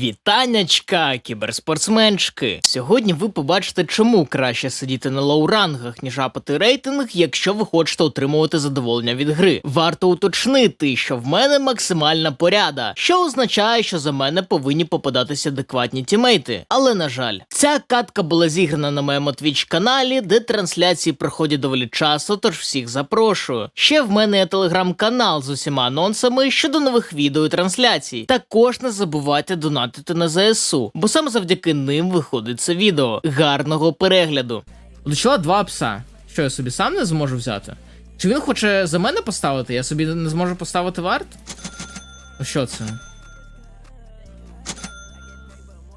Вітаннячка, кіберспортсменчики! Сьогодні ви побачите, чому краще сидіти на лоу-рангах, ніж апати рейтинг, якщо ви хочете отримувати задоволення від гри. Варто уточнити, що в мене максимальна поряда, що означає, що за мене повинні попадатися адекватні тімейти. Але на жаль, ця катка була зіграна на моєму твіч каналі, де трансляції проходять доволі часто, тож всіх запрошую. Ще в мене є телеграм-канал з усіма анонсами щодо нових відео і трансляцій. Також не забувайте донатити на ЗСУ, бо саме завдяки ним виходить це відео. Гарного перегляду. До два пса? Що я собі сам не зможу взяти? Чи він хоче за мене поставити? Я собі не зможу поставити варт? Ну Що це?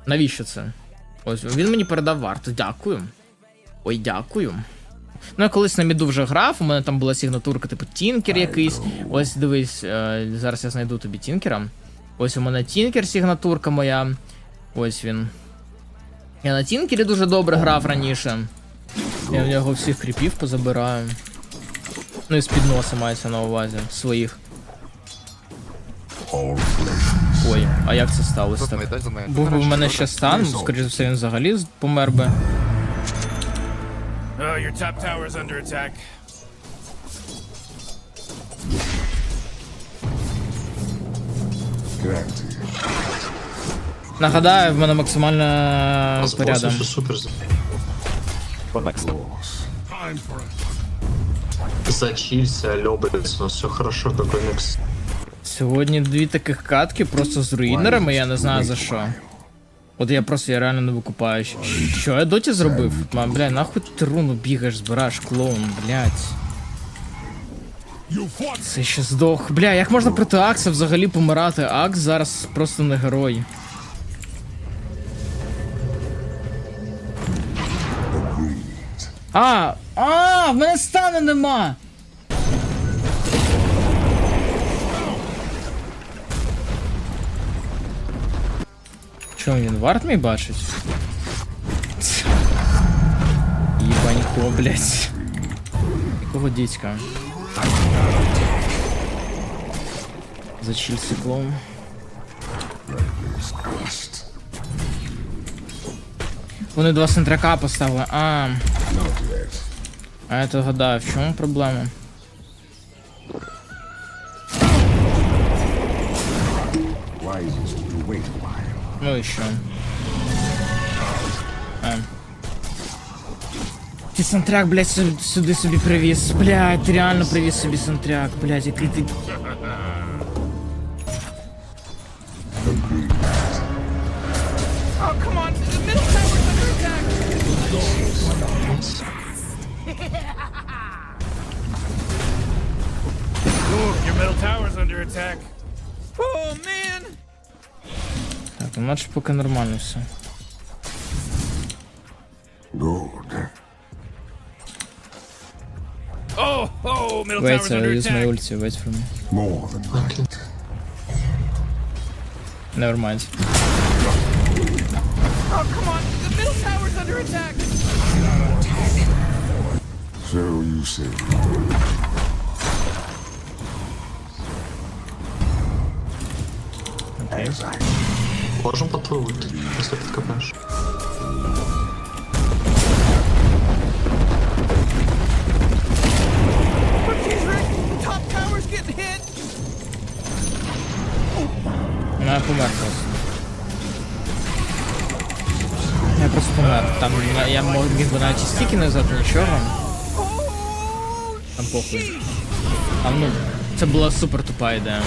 Навіщо це? Ось він мені передав варт. Дякую. Ой, дякую. Ну, я колись на міду вже грав, у мене там була сигнатурка, типу Тінкер якийсь. Ось дивись, е, зараз я знайду тобі Тінкера. Ось у мене Тінкер, сигнатурка моя. Ось він. Я на Тінкері дуже добре грав раніше. Я в нього всіх кріпів позабираю. Ну і з підноса мається на увазі своїх. Ой, а як це сталося так? Був би в мене ще стан, скоріш за все, він взагалі помер би. Нагадаю, в мене максимальна поряда. Що супер. Зачилься, льобается, все хорошо, какой микс. Сьогодні дві таких катки просто з руїнерами, я не знаю за що. От я просто я реально не викупаю. Що- Що я доті зробив? Ма, бля, нахуй ти руну бігаєш, збираєш клоун, блядь. Це ще здох. Бля, як можна проти Акса взагалі помирати? Акс зараз просто не герой. А! А! В мене стану нема! Чо він варт мій бачить? Єбанько, блядь. Якого дідька? Зачіль циклом. Вони два центрака поставили. А. А я то гадаю, в чому проблема? Ну і що? Ти сантрак, блядь, сю- сюди собі привіз. Блядь, ти реально привіз собі сантрак, блядь, який ти. Oh, come on! The middle tower's under attack! Ooh, your middle tower's under attack. Oh, man! Так, ну наче поки нормально все. Oh, oh, middle Wait, tower's uh, under use my ulti, wait for me. More than right. Never mind. Oh, come on! The middle tower's under attack! So you say. Окей. Можем под твой ульт, если подкопаешь. Ну, я помер просто. Я просто помер. Там я, міг би навіть і стіки не взяти нічого. Там похуй. А ну, це була супер тупа ідея.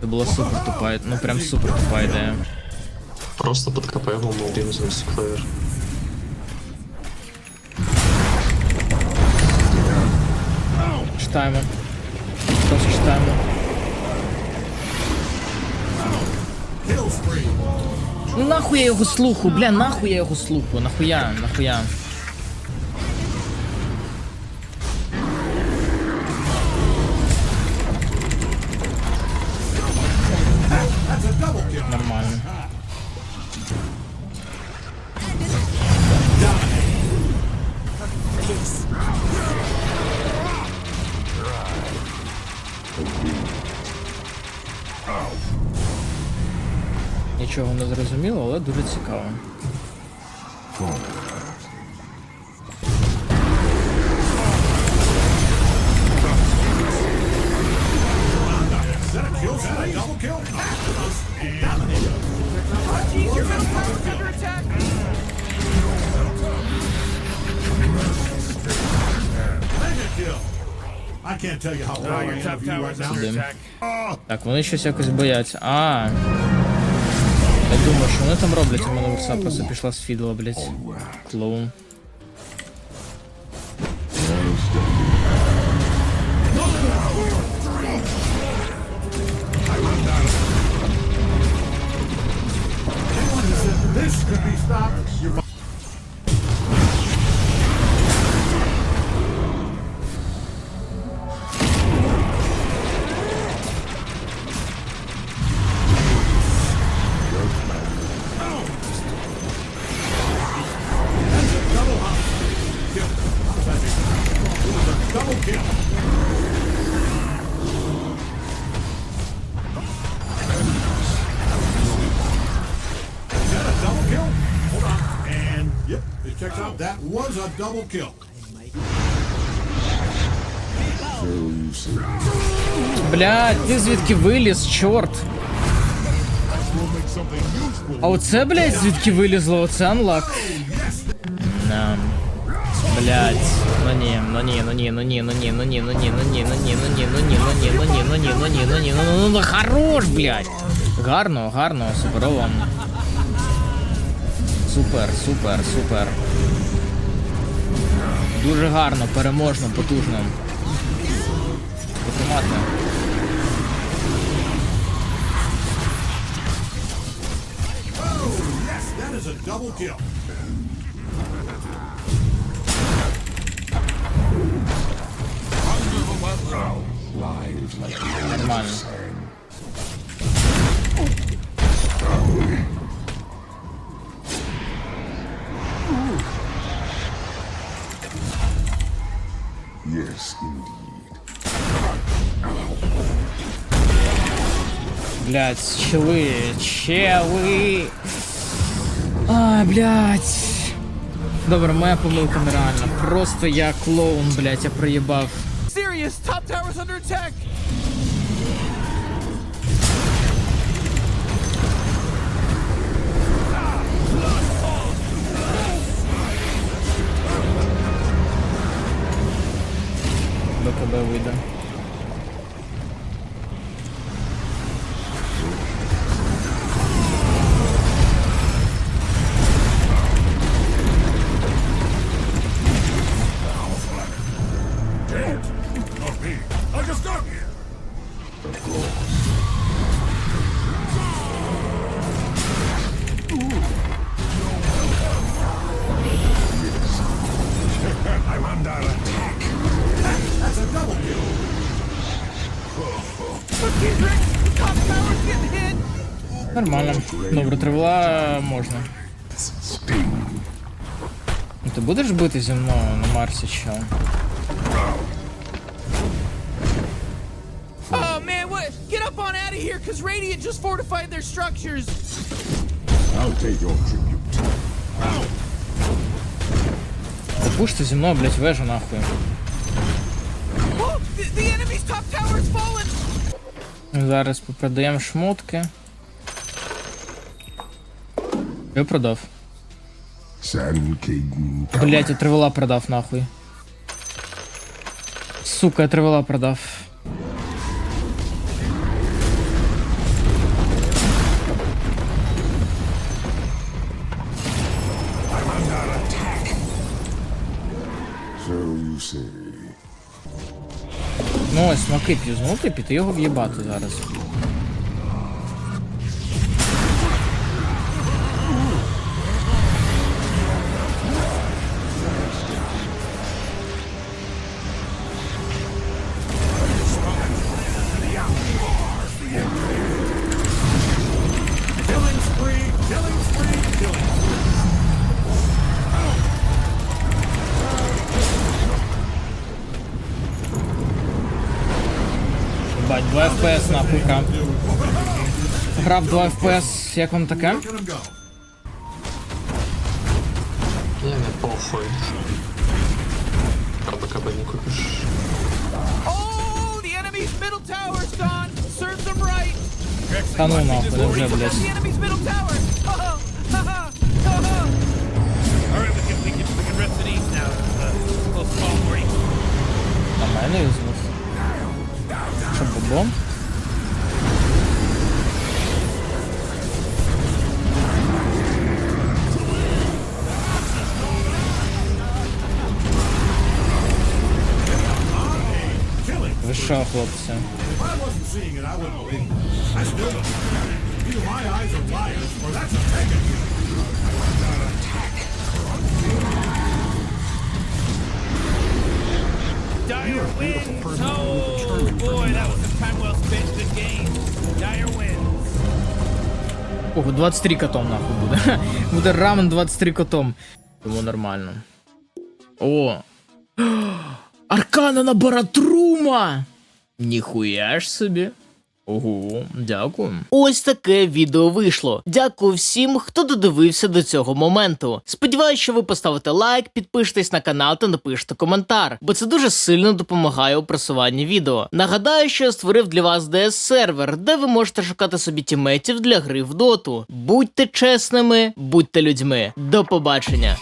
Це була супер тупа ідея. Ну прям супер тупа ідея. Просто его, мы убьем за клавер. Читаємо. Ну нахуй я його слуху, бля, нахуй я його слуху, нахуя, нахуя. нічого не зрозуміло, але дуже цікаво. Так, вони щось якось бояться. А. Я думаю, що вони там роблять, у мене верса просто пішла з фідла, блять. Клоун. This could be stopped. That was a double kill. So you say. Блядь, ти звідки виліз, чорт? А оце, блядь, звідки вилізло? Оце анлак. На. Блядь. Ну ні, ну ні, ну ні, ну ні, ну ні, ну ні, ну ні, ну ні, ну ні, ну ні, ну ні, ну ні, ну ні, ну ні, ну ні, ну ні, ну ну ну хорош, блядь. Гарно, гарно, суперово. Супер, супер, супер. Дуже гарно, переможно, потужно. Потримати. Yes, yes, indeed. Блять, челы, челы. Ай, блять. Добре, моя помилка нереальна. Просто я клоун, блять, я проїбав. Serious! Top tower's under attack! Нормально. Добре, тривала можна. Ну, Ти будеш бити зі мною на Марсі що? Oh man, what? Get up on out of here, cause Radiant just fortified their structures! I'll take your tribute. Попуште зі мною, блять, вежу нахуй. Oh, the, the enemy's top tower is fallen! Зараз попродаємо шмотки. Я продав. Блять, я тривела продав нахуй. Сука, я тривела продав. Ну ось, смаки п'юзнути, піти його в'їбати зараз. 2 FPS на пулька. Грав 2 FPS, як вам таке? Я не похуй. Каба каба не купиш. Та ну нахуй, вже, блядь. If I wasn't seeing it, I wouldn't believe it. I still don't. Either my eyes are liars, or that's a kill. Dire wins. Oh boy, that was a time well spent. Good game. Dire wins. Ого, 23 котом нахуй буде. Буде рамен 23 котом. Тому нормально. О! Аркана на Баратрума! Ніхуя ж собі. Ого, дякую. Ось таке відео вийшло. Дякую всім, хто додивився до цього моменту. Сподіваюсь, що ви поставите лайк, підпишетесь на канал та напишете коментар, бо це дуже сильно допомагає у просуванні відео. Нагадаю, що я створив для вас ds сервер, де ви можете шукати собі тіметів для гри в доту. Будьте чесними, будьте людьми. До побачення.